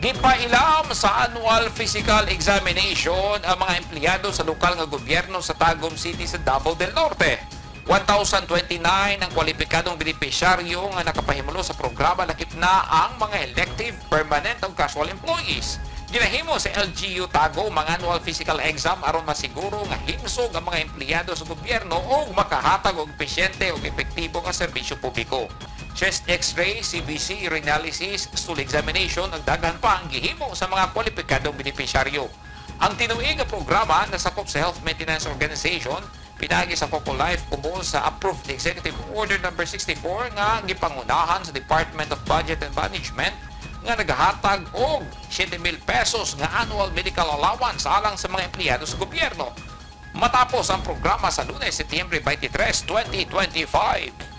Gipailam sa annual physical examination ang mga empleyado sa lokal nga gobyerno sa Tagum City sa Davao del Norte. 1,029 ang kwalipikadong benepisyaryo nga nakapahimulo sa programa lakip na ang mga elective, permanent ug casual employees. Ginahimo sa LGU Tago mga annual physical exam aron masiguro nga himsog ang mga empleyado sa gobyerno o makahatag og epesyente ug epektibo nga serbisyo publiko. Chest X-ray, CBC, urinalysis, stool examination ang daghan pa ang gihimo sa mga kwalipikadong benepisyaryo. Ang tinuig nga programa nasakop sa Health Maintenance Organization pinagi sa Coco Life kumo sa approved Executive Order number 64 nga gipangunahan sa Department of Budget and Management nga nagahatag og 7,000 pesos nga annual medical allowance alang sa mga empleyado sa gobyerno. Matapos ang programa sa Lunes, Setyembre 23, 2025.